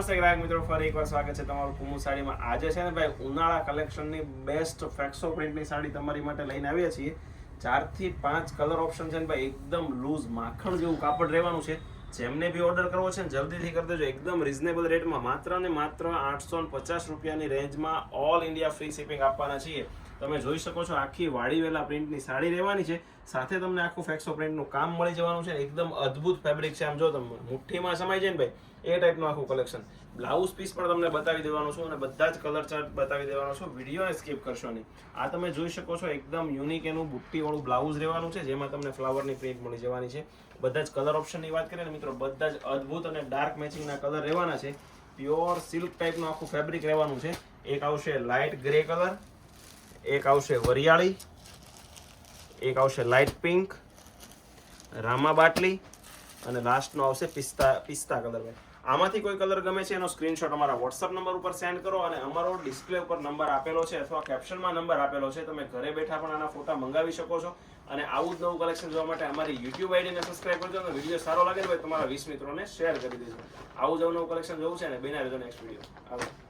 નમસ્તે ગ્રાહક મિત્રો, ફરી એકવાર સ્વાગત છે તમારું કુમુ સાડીમાં. આજે છે ને ભાઈ ઉનાળા કલેક્શનની બેસ્ટ ફેક્સો પ્રિન્ટની સાડી તમારી માટે લઈને આવ્યા છીએ. ચારથી પાંચ કલર ઓપ્શન છે ને ભાઈ, એકદમ લૂઝ માખણ જેવું કાપડ રહેવાનું છે. જેમને બી ઓર્ડર કરવો છે ને જલ્દીથી કરી દેજો. એકદમ રિઝનેબલ રેટમાં માત્ર ને માત્ર આઠસો પચાસ રૂપિયાની રેન્જમાં ઓલ ઇન્ડિયા ફ્રી શિપિંગ આપવાના છીએ. તમે જોઈ શકો છો આખી વાડીવેલા પ્રિન્ટની સાડી રહેવાની છે. સાથે તમને આખું ફેક્સો પ્રિન્ટનું કામ મળી જવાનું છે. એકદમ અદ્ભુત ફેબ્રિક છે. આમ જો તમે મુઠ્ઠીમાં સમાય છે ને ભાઈ. એ ટાઈપનું આખું કલેક્શન બ્લાઉઝ પીસ પણ તમને બતાવી દેવાનું છું અને બધા જ કલર ચાર્ટ બતાવી દેવાનો છું. વિડીયોને સ્કીપ કરશો નહીં. આ તમે જોઈ શકો છો, એકદમ યુનિક એનું બુટ્ટીવાળું બ્લાઉઝ રહેવાનું છે, જેમાં તમને ફ્લાવરની પ્રિન્ટ મળી જવાની છે. બધા જ કલર ઓપ્શનની વાત કરીએ ને મિત્રો, બધા જ અદ્ભુત અને ડાર્ક મેચિંગના કલર રહેવાના છે. પ્યોર સિલ્ક ટાઈપનું આખું ફેબ્રિક રહેવાનું છે. એક આવશે લાઇટ ગ્રે કલર એક આવશે વરિયાળી, એક આવશે લાઇટ પિંક રામા બાટલી અને લાસ્ટનો આવશે પિસ્તા પિસ્તા કલર આમાંથી કોઈ કલર ગમે છે એનો સ્ક્રીનશોટ અમારા વોટ્સઅપ નંબર ઉપર સેન્ડ કરો અને અમારો ડિસ્પ્લે ઉપર નંબર આપેલો છે અથવા કેપ્શનમાં નંબર આપેલો છે. તમે ઘરે બેઠા પણ આના ફોટા મંગાવી શકો છો અને આવું જ નવું કલેક્શન જોવા માટે અમારી યુટ્યુબ આઈડીને સબસ્ક્રાઇબ કરજો અને વીડિયો સારો લાગે તો તમારા વીસ મિત્રોને શેર કરી દેજો. આવું જ નવું કલેક્શન જોવું છે ને બેના રહેજો નેક્સ્ટ વીડિયો આવો